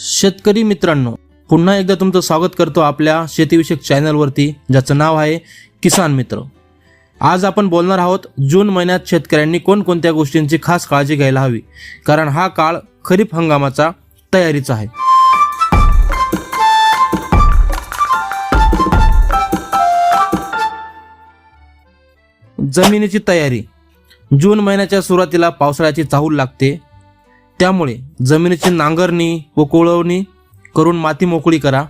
शेतकरी मित्रांनो पुन्हा एकदा तुमचं स्वागत करतो आपल्या शेतीविषयक चॅनलवरती ज्याचं नाव आहे किसान मित्र. आज आपण बोलणार आहोत जून महिन्यात शेतकऱ्यांनी कोणकोणत्या गोष्टींची खास काळजी घ्यायला हवी? कारण हा काळ खरीप हंगामाचा तयारीचा आहे. जमिनीची तयारी. जून महिन्याच्या सुरुवातीला पावसाळ्याची चाहूल लागते. त्यामुळे जमिनीची नांगरणी व कोळवणी करून माती मोकळी करा.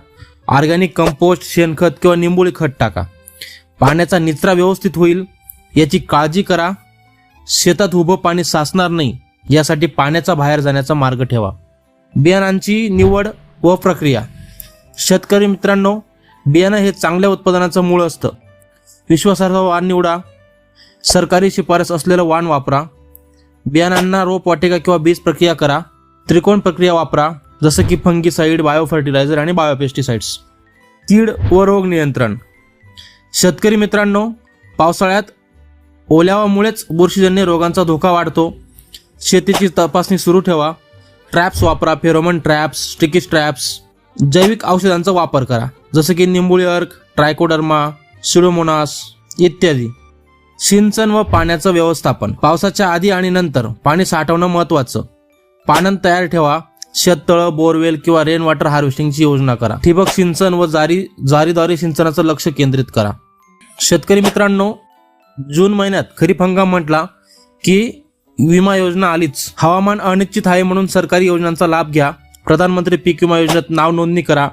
ऑर्गॅनिक कंपोस्ट शेणखत किंवा निंबोळी खत टाका. पाण्याचा निचरा व्यवस्थित होईल याची काळजी करा. शेतात उभं पाणी साचणार नाही यासाठी पाण्याचा बाहेर जाण्याचा मार्ग ठेवा. बियाणांची निवड व प्रक्रिया. शेतकरी मित्रांनो बियाणं हे चांगल्या उत्पादनाचं मूळ असतं. विश्वासार्ह वाण निवडा. सरकारी शिफारस असलेलं वाण वापरा. बियाणांना रोप वाटिका किंवा बीज प्रक्रिया करा. त्रिकोण प्रक्रिया वापरा जसं की फंगीसाईड बायोफर्टिलायझर आणि बायोपेस्टिसाइड्स. कीड व रोग नियंत्रण. शेतकरी मित्रांनो पावसाळ्यात ओल्यावामुळेच बुरशीजन्य रोगांचा धोका वाढतो. शेतीची तपासणी सुरू ठेवा. ट्रॅप्स वापरा फेरोमन ट्रॅप्स स्टिकीज ट्रॅप्स. जैविक औषधांचा वापर करा जसं की निंबुळी अर्क ट्रायकोडर्मा सिडोमोनास इत्यादी. सिंचन व पाण्याचं व्यवस्थापन. पावसाच्या आधी आणि नंतर पाणी साठवणं महत्वाचं पाणन तयार ठेवा. शेततळं बोरवेल किंवा रेन वॉटर हार्वेस्टिंगची योजना करा. ठिबक सिंचन व जारी जारीद्वारे सिंचनाचं लक्ष केंद्रित करा. शेतकरी मित्रांनो जून महिन्यात खरीप हंगाम म्हटला की विमा योजना आलीच. हवामान अनिश्चित आहे म्हणून सरकारी योजनांचा लाभ घ्या. प्रधानमंत्री पीक विमा योजनेत नाव नोंदणी करा.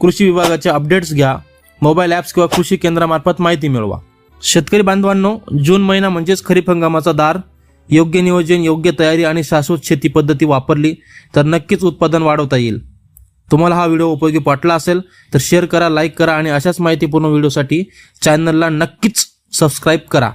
कृषी विभागाचे अपडेट्स घ्या. मोबाईल ॲप्स किंवा कृषी केंद्रामार्फत माहिती मिळवा. शेतकरी बांधवांनो जून महिना म्हणजेच खरीप हंगामाचा दार. योग्य नियोजन योग्य तयारी आणि शाश्वत शेती पद्धती वापरली तर नक्कीच उत्पादन वाढवता येईल. तुम्हाला हा व्हिडिओ उपयोगी वाटला असेल तर शेअर करा लाईक करा आणि अशाच माहितीपूर्ण व्हिडिओसाठी चॅनलला नक्कीच सबस्क्राईब करा.